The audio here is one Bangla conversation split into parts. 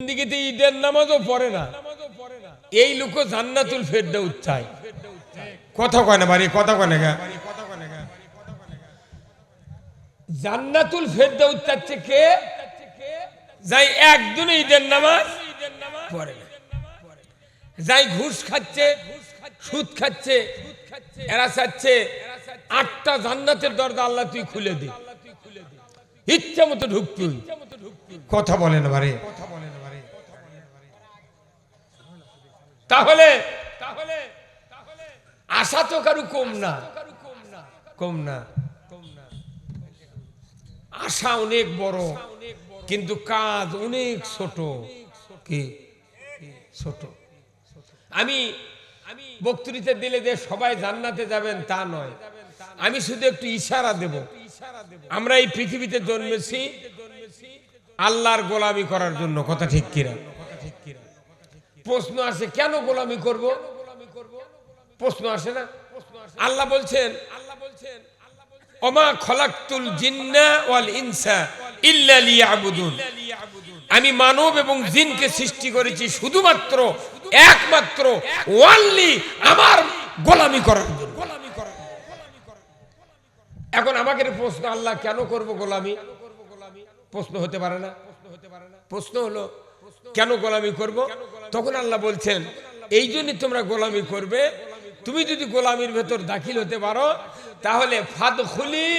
দিকে ঈদের নামাজও পড়ে না। এই লোক জান্নাতুল কথা কয় না কথা কয় না জান্নাতুল কে? যাই একদিন ঈদের নামাজ পড়ে না। যাই ঘুষ খাচ্ছে, সুদ খাচ্ছে, এরা চাচ্ছে, আটটা জান্নাতের দরজা আল্লাহ তুই খুলে দে। ইচ্ছা মতো ঢুকবি। কথা বলে না বাড়ি। তাহলে তাহলে আশা তো কারু কম না। কম না। আশা অনেক বড়, কিন্তু কাজ অনেক ছোট। কি? ছোট। আমি আমি বক্তৃতা দিলে যে সবাই জান্নাতে যাবেন তা নয়। আমি শুধু একটু ইশারা দেব। আমরা এই পৃথিবীতে জন্মেছি আল্লাহর গোলামি করার জন্য, কথা ঠিক কিনা? প্রশ্ন আসে, কেন গোলামি করব? প্রশ্ন আসে না। আল্লাহ বলছেন আল্লাহ বলছেন ওমা খলাকতুল জিন্না ওয়াল ইনসা ইল্লা লিয়াবুদুন। আমি মানব এবং জিনকে সৃষ্টি করেছি শুধুমাত্র, একমাত্র, ওয়ানলি আমার গোলামি করার এখন আমাকে প্রশ্ন, আল্লাহ কেন করব গোলামি? প্রশ্ন হতে পারে না। প্রশ্ন হলো কেন গোলামি করব তখন আল্লাহ বলছেন এই জন্যই তোমরা গোলামি করবে তুমি যদি গোলামির ভেতর দাখিল হতে পারো তাহলে ফাদ খুলি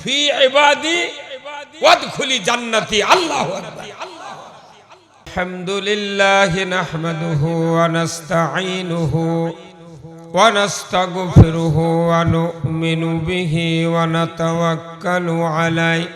ফি ইবাদি ওয়াদ খুলি জান্নাতি আল্লাহ الحمد لله نحمده ونستعينه ونستغفره ونؤمن به ونتوكل عليه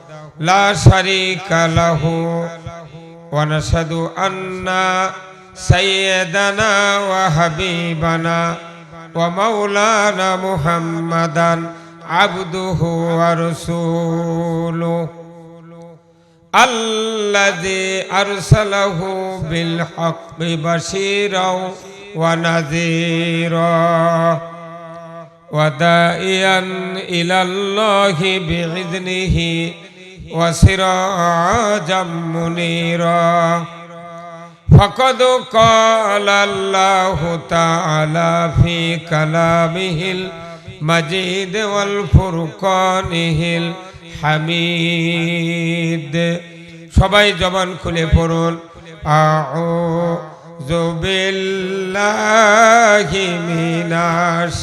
لا شريك له ونشهد أن سيدنا وحبيبنا ومولانا محمدا عبده ورسوله الذي أرسله بالحق بشيرا ونذيرا ودائيا إلى الله بإذنه وسراجا منيرا فقد قال الله تعالى في كلامه المجيد والفرقانه الحميد সবাই জবান খুলে পড়ুন আউযু বিল্লাহি মিনাশ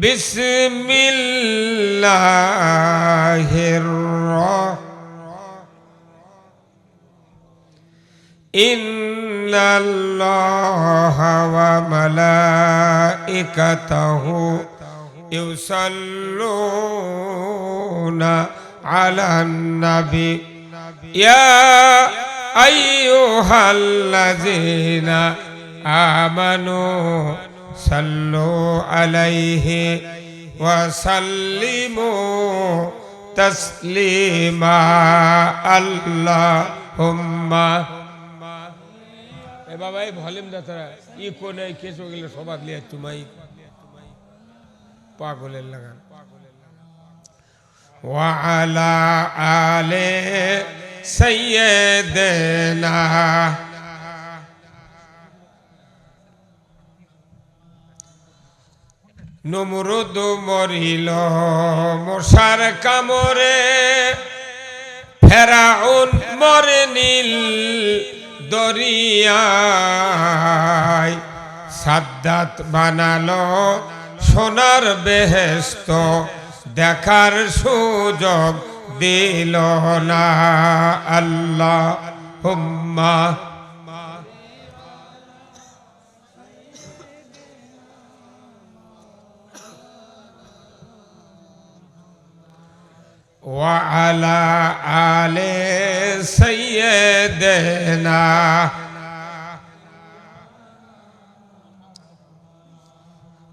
بسم الله الرحمن إن الله وملائكته يصلون على النبي يا أيها الذين آمنوا صلوا عليه وسلموا تسليما اللهم এ বাবা এই ভলিউম দাতারা ই কোনে কেসো গেলে সবাদ লিয়ে তুমাই পাগলের লাগান وعلى آل سيدنا নমরুদ মরিল মশার কামরে। ফেরাউন মরে নীল দরিয়ায়। সাদ্দাত বানালো সোনার বেহেস্ত, দেখার সুযোগ দিল না। আল্লাহ হুম্মা وعلى آل سيدنا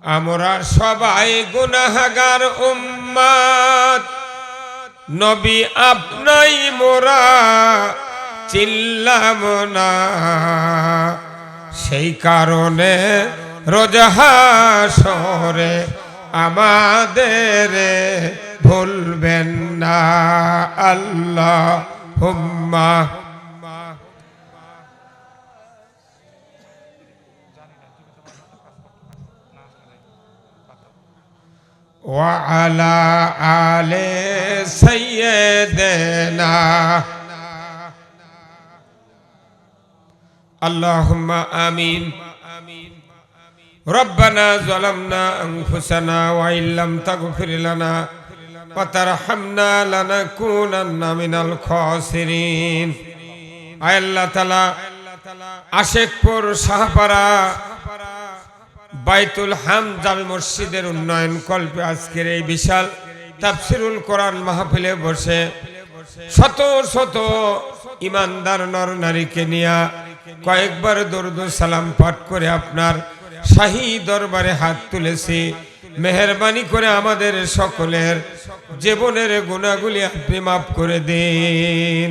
আমরা সবাই গুনাহগার উম্মাদ নবী আপনাই মোরা চিল্লাম না সেই কারণে রোজহাসরে আমাদের ভুলবেন না আল্লাহ হুম্মা وعلى آل سيدنا اللهم آمين ربنا ظلمنا أنفسنا وإن لم تغفر لنا وترحمنا لنكونن من الخاسرين আয় আল্লাহ তালা আশেকপুর শাহপাড়া বাইতুল হাম জামে মসজিদের উন্নয়ন কল্পে আজকের এই বিশাল তাফসিরুল কোরআন মাহফিলে বসে শত শত ইমানদার নর নারীকে নিয়ে কয়েকবার দরুদ সালাম পাঠ করে আপনার শাহী দরবারে হাত তুলেছি মেহরবানি করে আমাদের সকলের জীবনের গুণাগুলি আপনি মাফ করে দিন।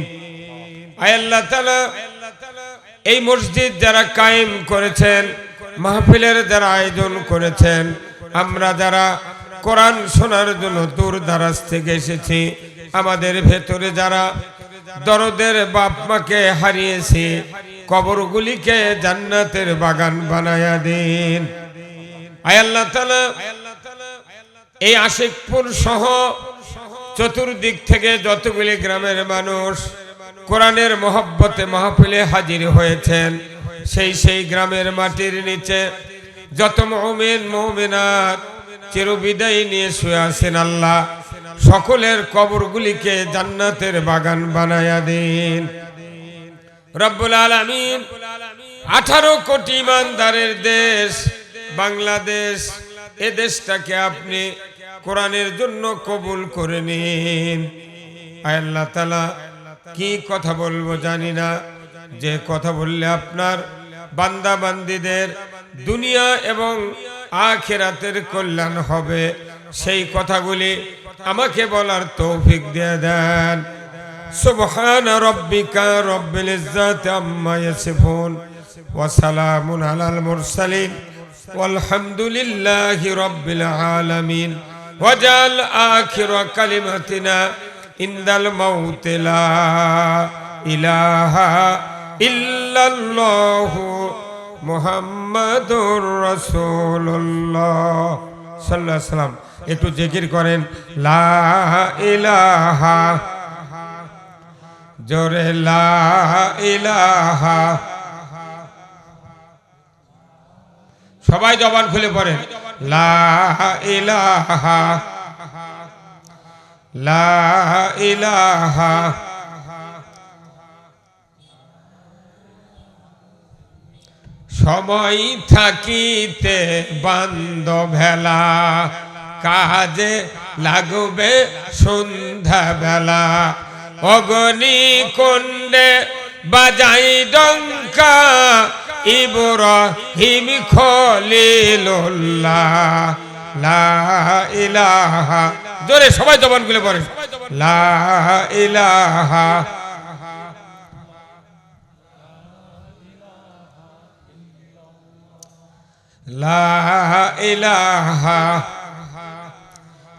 এই মসজিদ যারা কায়েম করেছেন, মাহফিলের যারা আয়োজন করেছেন, আমরা যারা কোরআন শোনার জন্য দূর দারাজ থেকে এসেছি, আমাদের ভেতরে যারা দরদের বাপ মাকে হারিয়েছি, কবরগুলিকে জান্নাতের বাগান বানায়া দিন। আয় আল্লাহ তাআলা এই আশিকপুর সহ চতুর্দিক থেকে যতগুলি গ্রামের মানুষ কোরআনের মহব্বতে মাহফিলে হাজির হয়েছেন, সেই সেই গ্রামের মাটির নিচে যত মহমেন মহমেনাত চিরবিদায় নিয়ে শুয়ে আছেন আল্লাহ। সকলের কবরগুলিকে জান্নাতের বাগান বানায়া দিন। রব্বুল আলামিন আঠারো কোটি ইমানদারের দেশ, বাংলাদেশ এ দেশটাকে আপনি কোরআনের জন্য কবুল করে নিন। আল্লাহ তালা কি কথা বলব জানি না। যে কথা বললে আপনার বান্দা বান্দিদের দুনিয়া এবং আখেরাতের কল্যাণ হবে, সেই কথাগুলি আমাকে বলার তৌফিক দিয়ে দেন। সুবহান রব্বিকা রব্বিল ইজ্জাত আম্মা ইয়াসিফুন, ওয়া সালামুন আলাল মুরসালিন। والحمد لله رب العالمين وجعل آخر كلمتنا عند الموت لا إله إلا الله محمد رسول الله صلى الله عليه وسلم একটু জিকির করেন লা ইলাহা জোরে লা ইলাহা সবাই জবান খুলে ইলাহা সময় থাকিতে বান্দ ভেলা, কাজে লাগবে সন্ধ্যা বেলা অগনি কুণ্ডে বাজাই ডঙ্কা ইব্রাহিম খলিলুল্লাহ, লা ইলাহা। জোরে সবাই জবানগুলো পড়েন। লা ইলাহা। লা ইলাহা।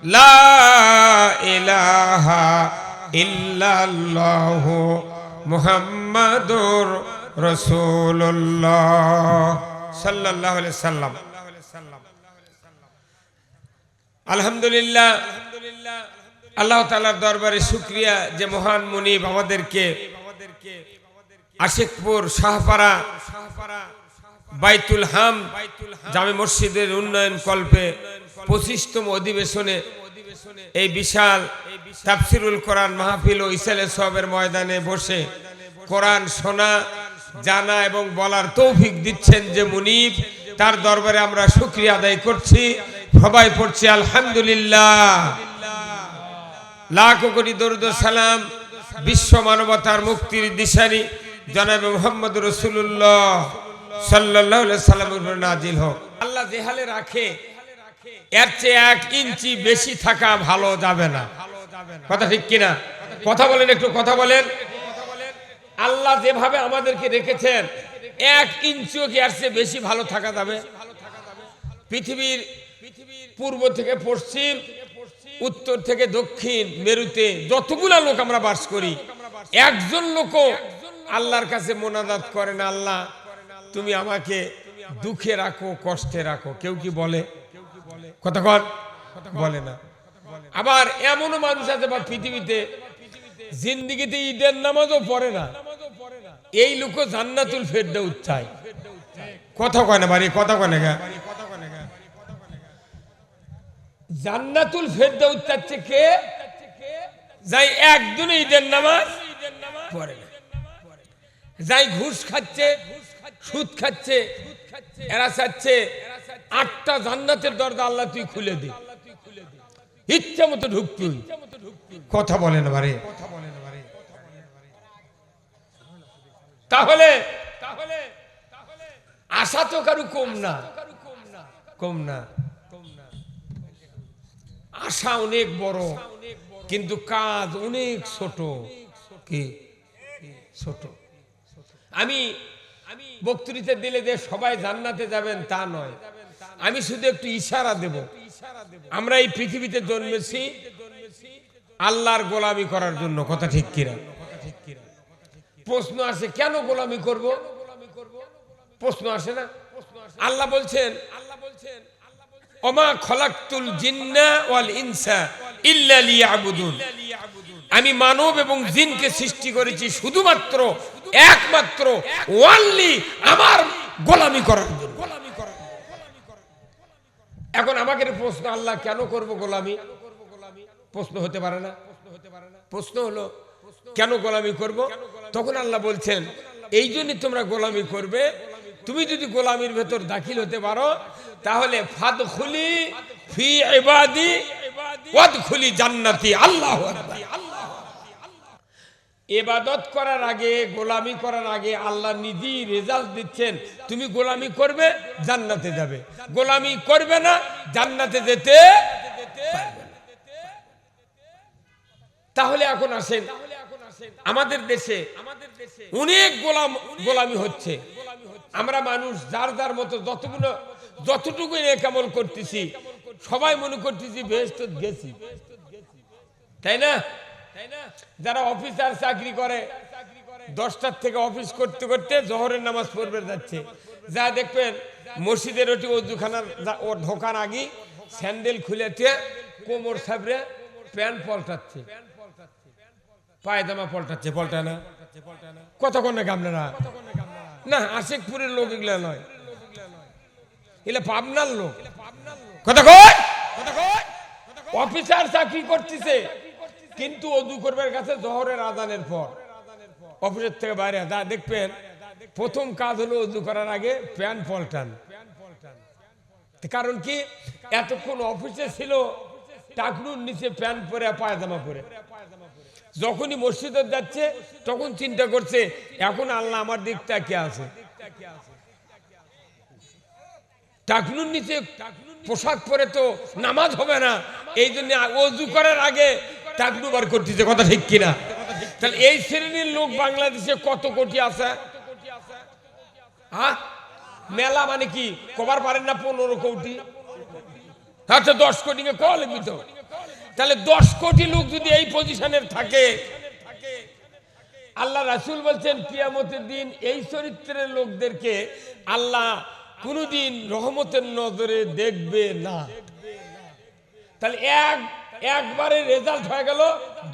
লা ইলাহা ইল্লাল্লাহু মুহাম্মাদুর সাল্লাম। আলহামদুলিল্লাহ, আল্লাহ দরবারে শুকরিয়া যে মহান মুনিব আমাদেরকে আশিকপুর, শাহপাড়া, বাইতুল হাম, জামে মসজিদের উন্নয়ন কল্পে পঁচিশতম অধিবেশনে এই বিশাল তাফসিরুল কোরআন মাহফিল ও ইসালে সবের ময়দানে বসে কোরআন শোনা জানা এবং বলার তৌফিক দিচ্ছেন যে মুনিব, তার দরবারে আমরা শুক্রিয়া আদায় করছি, সবাই পড়ছি আলহামদুলিল্লাহ। লাখ কোটি দরুদ সালাম বিশ্ব মানবতার মুক্তির দিশারি, জনাবে মোহাম্মদ রসুল্লাহ সাল্লাহ সাল্লামের নাজিল হোক। আল্লাহ যেহালে রাখে, এর চেয়ে এক ইঞ্চি বেশি থাকা ভালো যাবে না। কথা ঠিক কিনা? কথা বলেন, একটু কথা বলেন। আল্লাহ যেভাবে আমাদেরকে রেখেছেন, এক ইঞ্চিও কি চেয়ে বেশি ভালো থাকা যাবে? পৃথিবীর পূর্ব থেকে পশ্চিম, উত্তর থেকে দক্ষিণ, মেরুতে যতগুলা লোক আমরা বাস করি, একজন লোকও আল্লাহর কাছে মোনাজাত করে না, আল্লাহ, তুমি আমাকে দুঃখে রাখো, কষ্টে রাখো। কেউ কি বলে? কথা কর বলে না। আবার এমনও মানুষ আছে বা পৃথিবীতে, জিন্দিগিতে ঈদের নামাজও পড়ে না। এই লোকও জান্নাতুল ফেরদাউস চায়। কথা কয় না বাড়ি, কথা কয় না জান্নাতুল ফেরদাউস চাচ্ছে কে যাই একদিনে ঈদের নামাজ পড়ে না। যাই ঘুষ খাচ্ছে, সুদ খাচ্ছে, এরা চাচ্ছে, আটটা জান্নাতের দরজা আল্লাহ তুই খুলে দে। ইচ্ছা মতো ঢুকবি কথা বলে না বারে তাহলে তাহলে আশা তো কারু কম না। কম না। আশা অনেক বড়, কিন্তু কাজ অনেক ছোট। কি? ছোট। আমি, বক্তৃতা দিলে যে সবাই জান্নাতে যাবেন তা নয়। আমি শুধু একটু ইশারা দেব। আমরা এই পৃথিবীতে জন্মেছি আল্লাহর গোলামি করার জন্য, কথা ঠিক কিনা? প্রশ্ন আসে, কেন গোলামি করব? প্রশ্ন আসে না। আল্লাহ বলছেন আল্লাহ বলছেন ওমা খলাকতুল জিন্না ওয়াল ইনসা ইল্লা লিয়াবুদুন। আমি মানব এবং জিনকে সৃষ্টি করেছি শুধুমাত্র, একমাত্র, ওয়ানলি আমার গোলামি করার জন্য। এখন আমাকে প্রশ্ন, আল্লাহ কেন করব গোলামি? প্রশ্ন হতে পারে না প্রশ্ন হতে পারে না। প্রশ্ন হলো কেন গোলামি করব? তখন আল্লাহ বলছেন, এই জন্যই তোমরা গোলামি করবে। তুমি যদি গোলামির ভেতর দাখিল হতে পারো, তাহলে ফাদ খুলি ফি ইবাদি ওয়াদ খুলি জান্নাতি। আল্লাহ এবাদত করার আগে, গোলামি করার আগে আল্লাহ নিজেই রেজাল্ট দিচ্ছেন, তুমি গোলামি করবে, জান্নাতে যাবে। গোলামি করবে না, জান্নাতে যেতে তাহলে এখন আসেন আমাদের দেশে অনেক গোলাম, গোলামি হচ্ছে। আমরা মানুষ যার যার মতো যতগুলো যতটুকু কেমন করতেছি, সবাই মনে করতেছি বেশ গেছি। তাই না? যারা অফিসার চাকরি করে, দশটার থেকে অফিস করতে করতে জহরের নামাজ পড়বে যাচ্ছে। যা দেখবেন, মসজিদের ওটি অজুখানার ও ঢোকার আগে স্যান্ডেল খুলেছে কোমর সাবরে প্যান্ট পল্টাচ্ছে। পায়জামা পল্টাচ্ছে, পল্টায় না? কতক্ষণ নাকি আপনারা না? আশিকপুরের লোক এগুলা নয়। এগুলা পাবনার লোক। কতক্ষণ? অফিসার চাকরি করতেছে, কিন্তু অজু করবার কাছে জহরের আদানের পর। অফিসের থেকে বাইরে, যা দেখবেন, প্রথম কাজ হলো অজু করার আগে প্যান পল্টান। কারণ কি? এতক্ষণ অফিসে ছিল টাকনুর নিচে প্যান পরে, পায়জামা পরে। যখনই মসজিদে যাচ্ছে, তখন চিন্তা করছে, এখন আল্লাহ আমার দিকটা কে আছে। টাকনুর নিচে পোশাক পরে তো নামাজ হবে না। এই জন্য অজু করার আগে টাকনু বার করতেছে, কথা ঠিক কিনা? তাহলে এই শ্রেণির লোক বাংলাদেশে কত কোটি আছে? হ্যাঁ? মেলা মানে কি? কবার পারেন না পনেরো কোটি? আচ্ছা দশ কোটি কল তাহলে দশ কোটি লোক যদি এই পজিশনের থাকে, আল্লাহ রাসুল বলছেন, কিয়ামতের দিন এই চরিত্রের লোকদেরকে আল্লাহ কোনোদিন রহমতের নজরে দেখবে না। তাহলে এক, একবারে রেজাল্ট হয়ে গেল,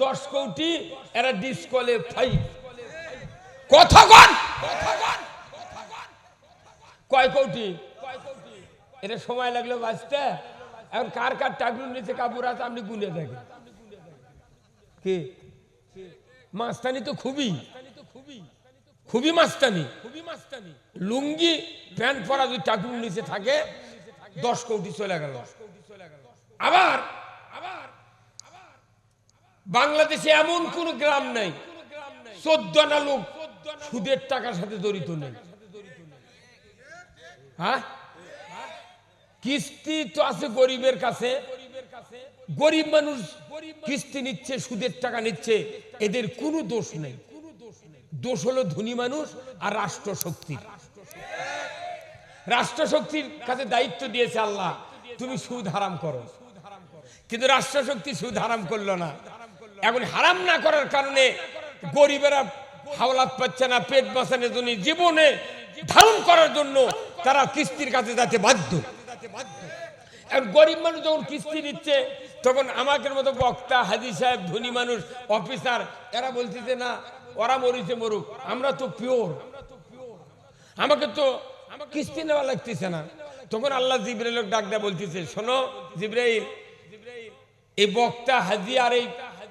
দশ কোটি, এরা ডিসকোয়ালিফাই কথা কন কয় কোটি? এটা সময় লাগল বাঁচতে? এখন কার কার টাকলুর নিচে কাপড় আছে আপনি গুনে দেখেন। কি? মাস্তানি তো খুবই। খুবই মাস্তানি। খুবই মাস্তানি লুঙ্গি, প্যান্ট পরা যদি টাকলুর নিচে থাকে, দশ কোটি চলে গেল। আবার আবার বাংলাদেশে এমন কোন গ্রাম নাই চোদ্দ আনা লোক সুদের টাকার সাথে জড়িত নেই। হ্যাঁ? কিস্তি তো আছে গরিবের কাছে। গরিব মানুষ কিস্তি নিচ্ছে, সুদের টাকা নিচ্ছে, এদের কোনো দোষ নেই। দোষ হলো ধনী মানুষ আর রাষ্ট্র শক্তি রাষ্ট্র শক্তির কাছে দায়িত্ব দিয়েছে আল্লাহ, তুমি সুদ হারাম করো। কিন্তু রাষ্ট্র শক্তি সুদ হারাম করল না। এখন হারাম না করার কারণে গরিবেরা হাওলাত পাচ্ছে না, পেট বাঁচানোর জন্য, জীবনে ধারণ করার জন্য তারা কিস্তির কাছে যাতে বাধ্য। গরিব মানুষ যখন কিস্তি নিচ্ছে তখন আমাদের মতো বক্তা, হাজি সাহেব, ধনী মানুষ, অফিসার, এরা বলতেছে, না, ওরা মরিছে মরুক, আমরা তো পিওর। আমাকে তো কিস্তি নেওয়া লাগতেছে না। তখন আল্লাহ জিব্রাইল ডাক দেয়া বলতেছে, শোনো জিব্রাইল, এই বক্তা, হাজি আর এই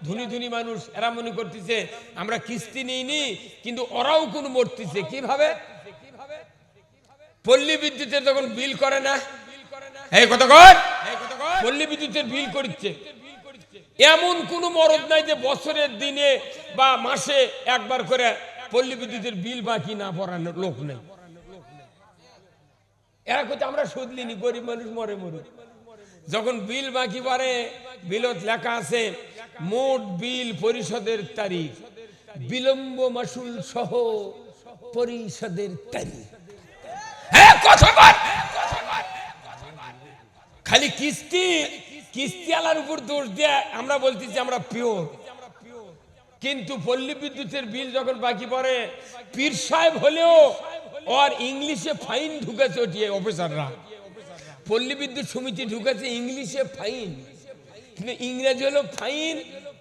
ধনী ধনী মানুষ, এরা মনে করতেছে, আমরা কিস্তি নিইনি, কিন্তু ওরাও কোন মরতেছে। কীভাবে? পল্লী বিদ্যুতের যখন বিল করে না পল্লী বিদ্যুতের বিল করছে এমন কোন মরদ নাই যে বছরের দিনে বা মাসে একবার করে পল্লী বিদ্যুতের বিল বাকি না পড়ানোর লোক নেই। এরা কোথায় আমরা সুদ লিনি গরিব মানুষ মরে মরে যখন বিল বাকি পড়ে বিলত লেখা আছে, মোট বিল পরিষদের তারিখ, বিলম্ব মাসুল সহ পরিষদের তারিখ। হ্যাঁ কথা বল খালি কিস্তি কিস্তি আলার উপর দোষ দিয়ে, আমরা বলতেছি আমরা পিওর। কিন্তু পল্লী বিদ্যুতের বিল যখন বাকি পড়ে, পীর সাহেব হলেও ওর ইংলিশে ফাইন ঢুকেছে ওটিয়ে অফিসাররা। পল্লী বিদ্যুৎ সমিতি ঢুকেছে ইংলিশে ফাইন। কিন্তু ইংরেজি হলো ফাইন,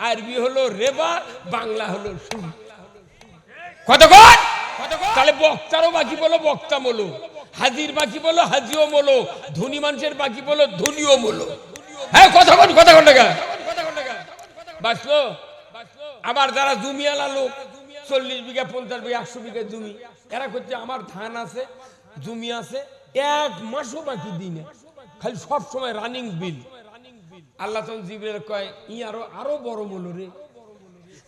আরবি হলো রেবা, বাংলা হলো সুদ। কতক্ষণ? তাহলে বক্তারও বাকি বলো, বক্তা বলো হাজির বাকি বলো, হাজিও বলো ধনী মানুষের বাকি বলো, ধনীও বলো হ্যাঁ কথা কতক্ষণ টাকা বাঁচলো আবার যারা জমিয়ালা লোক, চল্লিশ বিঘা, পঞ্চাশ বিঘা, একশো বিঘা জমি, এরা করছে, আমার ধান আছে, জমি আছে, এক মাসও বাকি দিই না। খালি সব সময় রানিং বিল আল্লাহ তখন জিবের কয়, ই আরও আরও বড় মূল্য রে।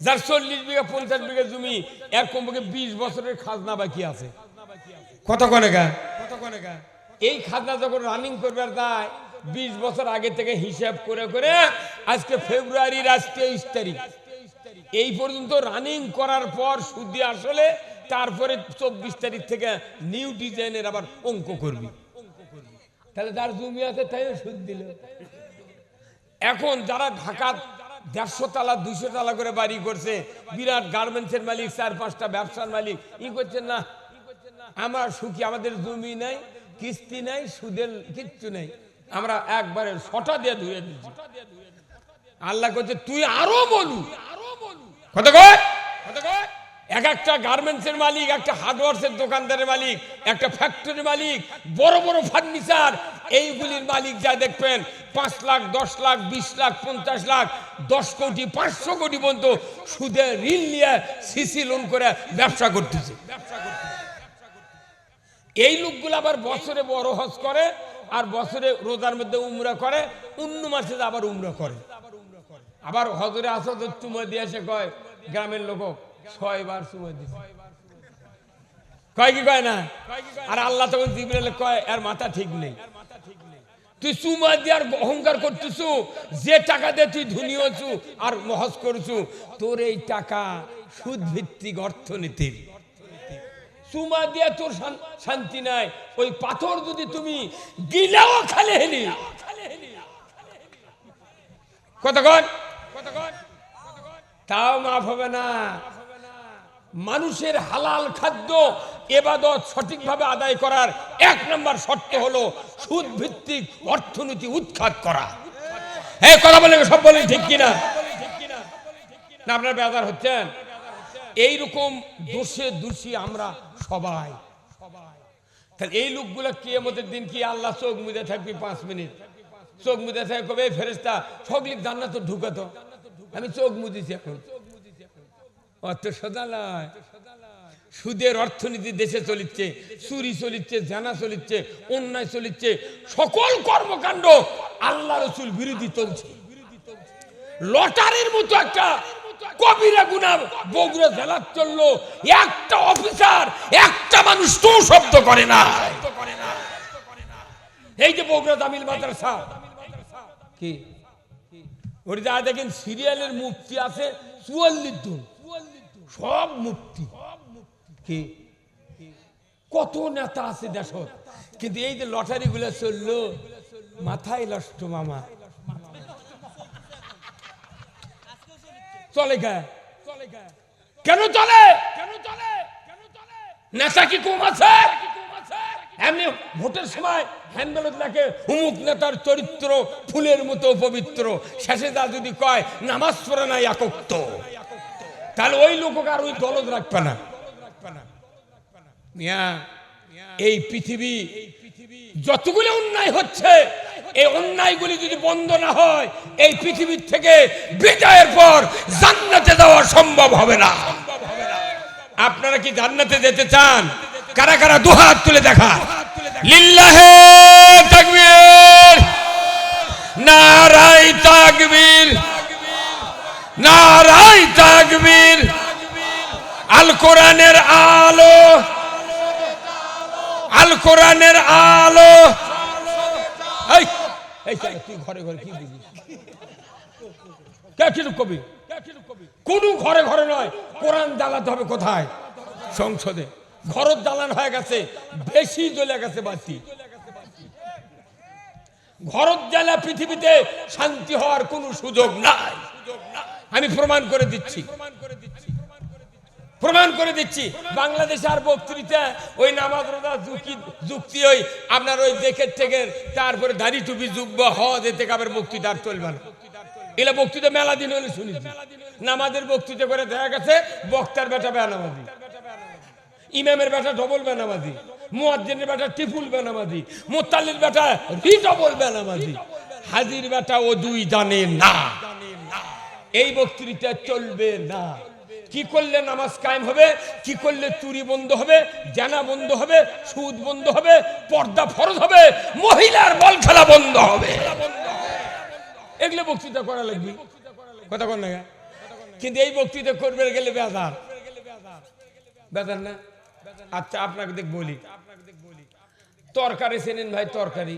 যার চল্লিশ বিঘা, পঞ্চাশ বিঘা জমি এর কমপক্ষে বিশ বছরের খাজনা বাকি আছে। কত কনেকা এই খাজনা যখন রানিং করবার বিশ বছর আগে থেকে হিসাব করে করে আজকে তারিখ। এই পর্যন্ত রানিং করার পর সুদি আসলে তারপরে চব্বিশ তারিখ থেকে নিউ ডিজাইনের আবার অঙ্ক করবি। তাহলে যার জমি আছে তাই সুদ দিল। এখন যারা ঢাকা দেড়শো তালা, দুইশো তালা করে বাড়ি করছে, বিরাট গার্মেন্টসের মালিক, চার পাঁচটা ব্যবসার মালিক, ই করছেন না আমরা সুখী, আমাদের জমি নাই, কিস্তি নাই, সুদের কিচ্ছু নেই। আমরা একবারে ছটা দিয়ে ধুয়ে দিচ্ছি আল্লাহ করছে তুই আরও বলু। কত কর এক একটা গার্মেন্টসের মালিক, একটা হার্ডওয়ার্সের দোকানদারের মালিক, একটা ফ্যাক্টরির মালিক, বড় বড় ফার্নিচার, এইগুলির মালিক যা দেখবেন, পাঁচ লাখ, দশ লাখ, বিশ লাখ, পঞ্চাশ লাখ, দশ কোটি, পাঁচশো কোটি পর্যন্ত সুদে ঋণ নিয়ে সিসি লোন করে ব্যবসা করতেছে। এই লোকগুলো আবার বছরে বড় হজ করে, আর বছরে রোজার মধ্যে উমরা করে, অন্য মাসে আবার উমরা করে। আবার হজরে আসা চুমা দিয়ে এসে কয়, গ্রামের লোক ছয়বার চুমা দিছে। কয় কি কয় না? আর আল্লাহ তখন কয়, এর মাথা ঠিক নেই। তুই চুমা দিয়ে আর অহংকার করতেছু, যে টাকা দিয়ে তুই ধনী হচ্ছু আর মহজ করছু, তোর এই টাকা সুদ ভিত্তিক অর্থনীতির। চুমা দিয়ে তোর শান্তি নাই। ওই পাথর যদি তুমি গিলাও খালে হেলি। কতক্ষণ তাও মাফ হবে না। মানুষের হালাল খাদ্য এবাদত সঠিকভাবে আদায় করার এক নম্বর শর্ত হলো সুদ ভিত্তিক অর্থনীতি উৎখাত করা। হ্যাঁ কথা বলে সব বলেন ঠিক কিনা? না, আপনার বেজার হচ্ছেন? এইরকম দোষে দোষী আমরা সবাই। তাহলে এই লোকগুলো কিয়ামতের দিন কি আল্লাহ চোখ মুদে থাকবি পাঁচ মিনিট? চোখ মুদে থাকে কবে? ফেরেস্তা সকলিক জান্নাত ঢুকাতো। আমি চোখ মুদিছি এখন। অত সোজা নয় সুদের অর্থনীতি দেশে চলিচ্ছে, চুরি চলিচ্ছে, জানা চলিচ্ছে, অন্যায় চলিচ্ছে, সকল কর্মকাণ্ড আল্লাহ রসুল বিরোধী চলছে। লটারির মতো একটা কবিরা গুনা বগুড়া জেলার চলল একটা অফিসার একটা মানুষ তো শব্দ করে না। এই যে বগুড়া তামিল মাদ্রাসা কি? ওর যা দেখেন সিরিয়ালের মুক্তি আছে চুয়াল্লিশ জন। সব মুক্তি কি? কত নেতা আছে দেশত। কিন্তু এই যে লটারি গুলো চলল মাথায় লষ্ট মামা। চলে গে। কেন চলে? কেন চলে কেন চলে নেতা কি কম আছে? এমনি ভোটের সময় হ্যান্ডেলত লাগে উমুক নেতার চরিত্র ফুলের মতো পবিত্র। শেষে যা যদি কয়, নামাজ পড়ে না একক্ত। তাহলে ওই লোক আর ওই দলদ রাখবে না। এই পৃথিবী যতগুলো অন্যায় হচ্ছে এই অন্যায়গুলি যদি বন্ধ না হয়, এই পৃথিবীর থেকে বিদায়ের পর জান্নাতে যাওয়া সম্ভব হবে না। আপনারা কি জান্নাতে যেতে চান? কারা কারা দুহাত তুলে দেখা লিল্লাহে তাকবীর নারাই তাকবীর নারাই তাকবীর, আল কোরআনের আলো, আল কোরআনের আলো। এই চল, তুই ঘরে ঘরে কি বুঝিস কে কবি? ঘরে ঘরে নয় কোরআন জ্বালাতে হবে কোথায়? সংসদে। ঘরত জ্বালান হয়ে গেছে বেশি জ্বলে গেছে বাতি ঘরত জ্বালা পৃথিবীতে শান্তি হওয়ার কোনো সুযোগ নাই। আমি প্রমাণ করে দিচ্ছি প্রমাণ করে দিচ্ছি। বাংলাদেশে আর বক্তৃতা, ওই নামাজ রোজা যুক্তি যুক্তি ওই আপনার ওই দেখের থেকে তারপরে দাড়ি টুপি যুগব, হজ এতে আবার বক্তৃতা আর চলবে না। এগুলা বক্তৃতা মেলা দিন হলে শুনেছি নামাজের বক্তৃতা করে দেখা গেছে, বক্তার বেটা বেনামাজি। ইমামের বেটা ডবল বেনামাজি। মুয়াজ্জিনের বেটা টিফুল বেনামাজি। মোত্তালির বেটা রি ডবল বেনামাজি। হাজির বেটা ও দুই জানে না। এই বক্তৃতা চলবে না। কি করলে নামাজ কায়েম হবে? কি করলে চুরি বন্ধ হবে? জানা বন্ধ হবে? সুদ বন্ধ হবে? পর্দা ফরজ হবে? মহিলার বল খেলা বন্ধ হবে। এগুলো বক্তৃতা করা লাগবে। কথা কর না কিন্তু এই বক্তৃতা করবে গেলে বেজার। বেজার না? আচ্ছা আপনাকে দেখ বলি। তরকারি চেনেন ভাই, তরকারি।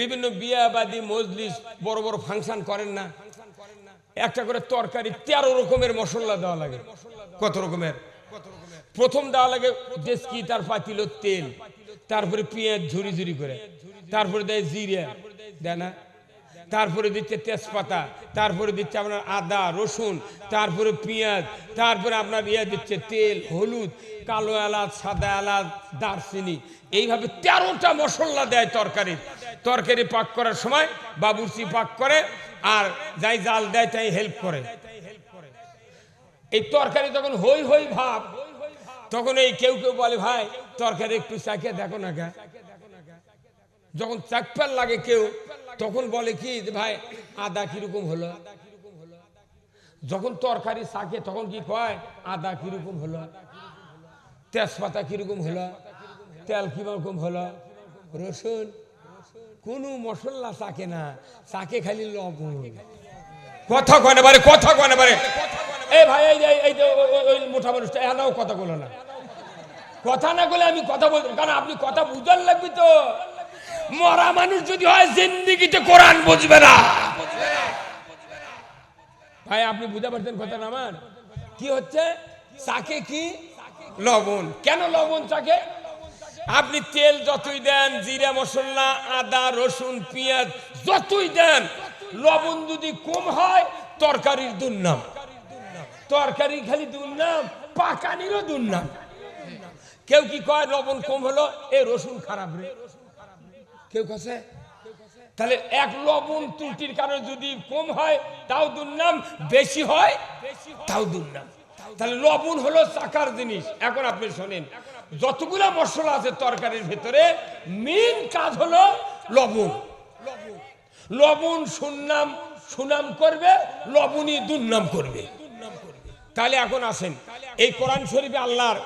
বিভিন্ন বিয়াবাদী মজলিস বড় বড় ফাংশন করেন না? একটা করে তরকারি তেরো রকমের মশলা দেওয়া লাগে। কত রকমের? প্রথম দেওয়া লাগে ডেস্কি তার পাতিল তেল, তারপরে পেঁয়াজ ঝুরি ঝুরি করে, তারপরে দেয় জিরে, দেয় না? তারপরে দিচ্ছে তেজপাতা, তারপরে দিচ্ছে আপনার আদা, রসুন, তারপরে পেঁয়াজ, তারপরে আপনার ইয়ে দিচ্ছে তেল, হলুদ, কালো এলাচ, সাদা এলাচ, দারচিনি। এইভাবে তেরোটা মশলা দেয় তরকারি। তরকারি পাক করার সময় বাবুর্চি পাক করে আর যাই জাল দেয়, তাই হেল্প করে। এই তরকারি তখন হই হই ভাব। তখন এই কেউ কেউ বলে, ভাই, তরকারি একটু চাকে দেখো না গা। যখন চাকপাল লাগে কেউ, তখন বলে কি ভাই, আদা কীরকম হলো? যখন তরকারি চাকে তখন কি কয়, আদা কীরকম হলো? তেজপাতা কীরকম হলো? তেল কীরকম হলো? রসুন? কোনো মশলা চাকে না, চাকে খালি লবণ। কথা কয় না বারে, কথা কয় না বারে। এই ভাই, এই এই ওই- মোটা মানুষটা এনাও কথা বলো না। কথা না বলে আমি কথা বলতে কারণ আপনি কথা বুঝার লাগবে তো। মরা মানুষ যদি হয়, জিন্দিগিতে কোরআন বুঝবে না। ভাই, আপনি বুঝতে পারছেন কথা না আমার? কি হচ্ছে? চাকে কি? লবণ। কেন লবণ চাকে? আপনি তেল যতই দেন, জিরা মশলা, আদা, রসুন, পেঁয়াজ যতই দেন, লবণ যদি কম হয়, তরকারির দুর্নাম। তরকারি খালি দুর্নাম, পাকানিরও দুর্নাম। কেউ কি কয়, লবণ কম হলো, এ রসুন খারাপ রে। কেউ কাছে তাহলে এক লবণ ত্রুটির কারণে যদি কম হয়, তাও দুর্নাম, বেশি হয়, তাও দুর্নাম। তাহলে লবণ হলো চাকার জিনিস। এখন আপনি শোনেন যতগুলা মশলা আছে তরকারির ভেতরে মেন কাজ হলো লবণ। লবণ সুনাম সুনাম করবে, লবণই দুর্নাম করবে। তাহলে এখন আসেন, এই কোরআন শরীফে আল্লাহর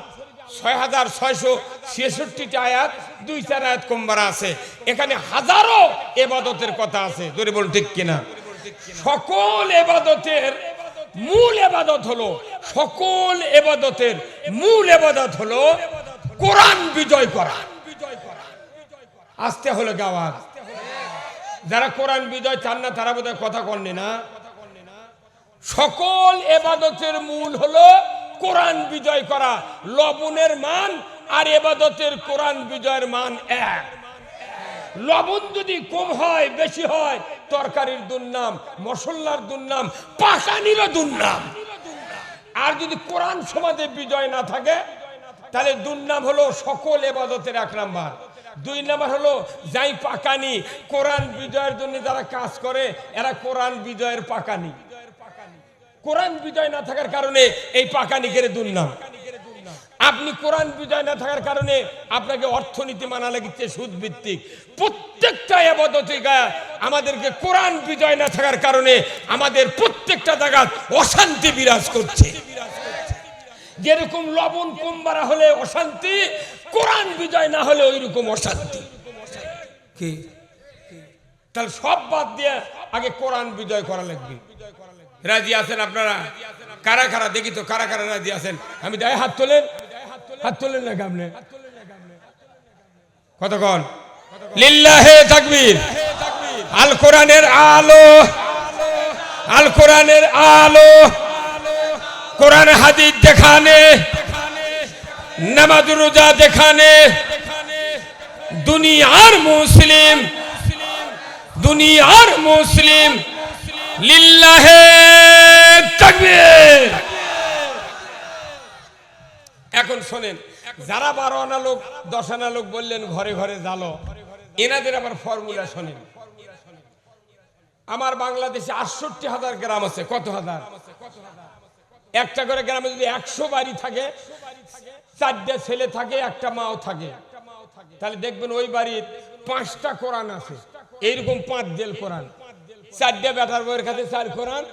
ছয় হাজার ছয়শো ছেষট্টিটা আয়াত, দুই চার আয়াত কম্বারা আছে। এখানে হাজারো এবাদতের কথা আছে, জোরে বল ঠিক কিনা? সকল এবাদতের মূল এবাদত হলো, সকল এবাদতের মূল এবাদত হলো কোরআন বিজয় করা। আসতে হলো গাওয়ার। যারা কোরআন বিজয় চান না, তারা বোধহয় কথা কননি না সকল এবাদতের মূল হলো কোরআন বিজয় করা। লবণের মান আর এবাদতের কোরআন বিজয়ের মান এক। লবণ যদি কম হয়, বেশি হয়, তরকারির দুর্নাম, মশলার দুর্নাম পাকানিরও দুর্নাম। আর যদি কোরআন সমাজে বিজয় না থাকে তাহলে দুর্নাম হলো সকল এবাদতের এক নাম্বার। দুই নাম্বার হলো যাই পাকানি, কোরআন বিজয়ের জন্য যারা কাজ করে, এরা কোরআন বিজয়ের পাকানি। কোরআন বিজয় না থাকার কারণে এই পাকানিকের দুর্নাম আপনি কোরআন বিজয় না থাকার কারণে আপনাকে অর্থনীতি মানা লাগিচ্ছে সুদ ভিত্তিক প্রত্যেকটা এবাদতিকা আমাদেরকে কোরআন বিজয় না থাকার কারণে আমাদের প্রত্যেকটা জায়গা অশান্তি বিরাজ করছে। যেরকম লবণ কম বাড়া হলে অশান্তি কোরআন বিজয় না হলে ওই রকম অশান্তি। কি? তাহলে সব বাদ দিয়ে আগে কোরআন বিজয় করা লাগবে। রাজি আছেন আপনারা? কারা কারা? দেখি তো কারা কারা রাজি আছেন। আমি দেয় হাত তোলেন। হাত তোলেন না কামনে? কতক্ষণ লিল্লাহে তাকবীর। আল কোরআনের আলো। আল কোরআনের আলো। কোরআন, হাদিস দেখানে, নামাজ, রোজা দেখানে, দুনিয়ার মুসলিম দুনিয়ার মুসলিম, লিল্লাহে তাকবীর। এখন শোনেন, যারা বারো আনা লোক, দশ আনা লোক বললেন, ঘরে ঘরে জালো এনাদের আবার ফর্মুলা শোনেন। আমার বাংলাদেশে আটষট্টি হাজার গ্রাম আছে, কত হাজার? একটা করে গ্রামে যদি একশো বাড়ি থাকে, চারটে ছেলে থাকে, একটা মাও থাকে, তাহলে দেখবেন ওই বাড়ির পাঁচটা কোরআন আছে। এইরকম পাঁচ জেল কোরআন। চারটে বেটার বইয়ের কাছে চার কোরআন